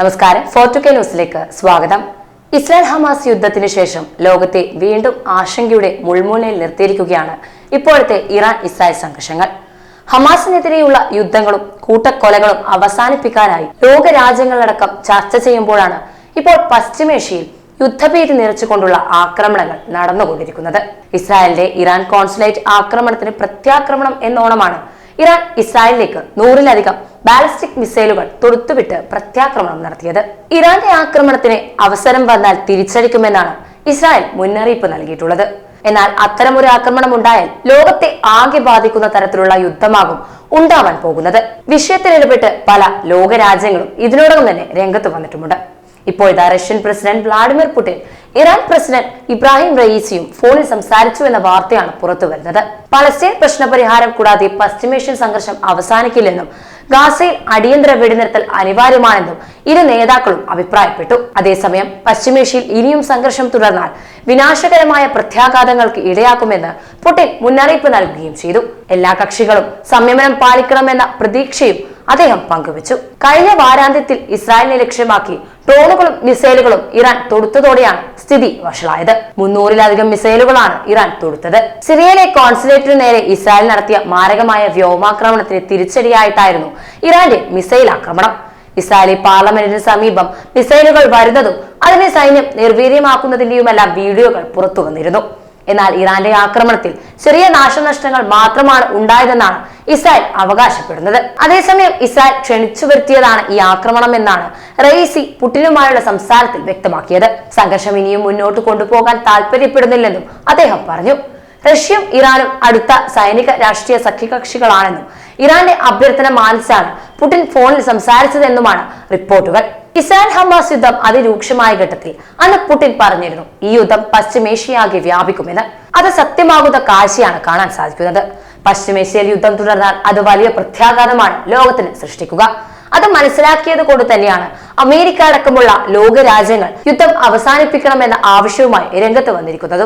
നമസ്കാരം. ഫോർട്ടു കെ ന്യൂസിലേക്ക് സ്വാഗതം. ഇസ്രായേൽ ഹമാസ് യുദ്ധത്തിന് ശേഷം ലോകത്തെ വീണ്ടും ആശങ്കയുടെ മുൾമൂലയിൽ നിർത്തിയിരിക്കുകയാണ് ഇപ്പോഴത്തെ ഇറാൻ ഇസ്രായേൽ സംഘർഷങ്ങൾ. ഹമാസിനെതിരെയുള്ള യുദ്ധങ്ങളും കൂട്ടക്കൊലകളും അവസാനിപ്പിക്കാനായി ലോകരാജ്യങ്ങളടക്കം ചർച്ച ചെയ്യുമ്പോഴാണ് ഇപ്പോൾ പശ്ചിമേഷ്യയിൽ യുദ്ധഭീതി നിറച്ചുകൊണ്ടുള്ള ആക്രമണങ്ങൾ നടന്നുകൊണ്ടിരിക്കുന്നത്. ഇസ്രായേലിന്റെ ഇറാൻ കോൺസുലേറ്റ് ആക്രമണത്തിന് പ്രത്യാക്രമണം എന്നോണമാണ് ഇറാൻ ഇസ്രായേലിലേക്ക് നൂറിലധികം ബാലിസ്റ്റിക് മിസൈലുകൾ തൊടുത്തുവിട്ട് പ്രത്യാക്രമണം നടത്തിയത്. ഇറാന്റെ ആക്രമണത്തിന് അവസരം വന്നാൽ തിരിച്ചടിക്കുമെന്നാണ് ഇസ്രായേൽ മുന്നറിയിപ്പ് നൽകിയിട്ടുള്ളത്. എന്നാൽ അത്തരമൊരു ആക്രമണം ഉണ്ടായാൽ ലോകത്തെ ആകെ ബാധിക്കുന്ന തരത്തിലുള്ള യുദ്ധമാകും ഉണ്ടാവാൻ പോകുന്നത്. വിഷയത്തിൽ ഇടപെട്ട് പല ലോകരാജ്യങ്ങളും ഇതിനോടകം തന്നെ രംഗത്ത് വന്നിട്ടുമുണ്ട്. ഇപ്പോൾ Russian president Vladimir Putin Iran president Ebrahim റയീസിയും ഫോണിൽ സംസാരിച്ചു എന്ന വാർത്തയാണ് പുറത്തുവരുന്നത് പലസ്തീൻ പ്രശ്നപരിഹാരം കൂടാതെ പശ്ചിമേഷ്യൻ സംഘർഷം അവസാനിക്കില്ലെന്നും ഗാസയിൽ അടിയന്തര വെടിനിർത്തൽ അനിവാര്യമാണെന്നും ഇരു നേതാക്കളും അഭിപ്രായപ്പെട്ടു. അതേസമയം പശ്ചിമേഷ്യയിൽ ഇനിയും സംഘർഷം തുടർന്നാൽ വിനാശകരമായ പ്രത്യാഘാതങ്ങൾക്ക് ഇടയാക്കുമെന്ന് പുടിൻ മുന്നറിയിപ്പ് നൽകുകയും ചെയ്തു. എല്ലാ കക്ഷികളും സംയമനം പാലിക്കണമെന്ന പ്രതീക്ഷയും അദ്ദേഹം പങ്കുവച്ചു. കഴിഞ്ഞ വാരാന്ത്യത്തിൽ ഇസ്രായേലിനെ ലക്ഷ്യമാക്കി ഡ്രോണുകളും മിസൈലുകളും ഇറാൻ തൊടുത്തതോടെയാണ് സ്ഥിതി വഷളായത്. മുന്നൂറിലധികം മിസൈലുകളാണ് ഇറാൻ തൊടുത്തത്. സിറിയയിലെ കോൺസുലേറ്റിനു നേരെ ഇസ്രായേൽ നടത്തിയ മാരകമായ വ്യോമാക്രമണത്തിന് തിരിച്ചടിയായിട്ടായിരുന്നു ഇറാന്റെ മിസൈൽ ആക്രമണം. ഇസ്രായേലി പാർലമെന്റിന് സമീപം മിസൈലുകൾ വരുന്നതും അതിനെ സൈന്യം നിർവീര്യമാക്കുന്നതിന്റെയുമെല്ലാം വീഡിയോകൾ പുറത്തു വന്നിരുന്നു എന്നാൽ ഇറാന്റെ ആക്രമണത്തിൽ ചെറിയ നാശനഷ്ടങ്ങൾ മാത്രമാണ് ഉണ്ടായതെന്നാണ് ഇസ്രായേൽ അവകാശപ്പെടുന്നത്. അതേസമയം ഇസ്രായേൽ ക്ഷണിച്ചു വരുത്തിയതാണ് ഈ ആക്രമണം എന്നാണ് റെയ്സി പുടിനുമായുള്ള സംസാരത്തിൽ വ്യക്തമാക്കിയത്. സംഘർഷം ഇനിയും മുന്നോട്ട് കൊണ്ടുപോകാൻ താല്പര്യപ്പെടുന്നില്ലെന്നും അദ്ദേഹം പറഞ്ഞു. റഷ്യയും ഇറാനും അടുത്ത സൈനിക രാഷ്ട്രീയ സഖ്യകക്ഷികളാണെന്നും ഇറാന്റെ അഭ്യർത്ഥന മാനിച്ചാണ് പുടിൻ ഫോണിൽ സംസാരിച്ചതെന്നുമാണ് റിപ്പോർട്ടുകൾ. ഇസ്രായേൽ ഹമാസ് യുദ്ധം അതിരൂക്ഷമായ ഘട്ടത്തിൽ അന്ന് പുടിൻ പറഞ്ഞിരുന്നു ഈ യുദ്ധം പശ്ചിമേഷ്യയാകെ വ്യാപിക്കുമെന്ന്. അത് സത്യമാകുന്ന കാഴ്ചയാണ് കാണാൻ സാധിക്കുന്നത്. പശ്ചിമേഷ്യയിൽ യുദ്ധം തുടർന്നാൽ അത് വലിയ പ്രത്യാഘാതമാണ് ലോകത്തിന് സൃഷ്ടിക്കുക. അത് മനസ്സിലാക്കിയത് കൊണ്ട് തന്നെയാണ് അമേരിക്ക അടക്കമുള്ള ലോകരാജ്യങ്ങൾ യുദ്ധം അവസാനിപ്പിക്കണമെന്ന ആവശ്യവുമായി രംഗത്ത് വന്നിരിക്കുന്നത്.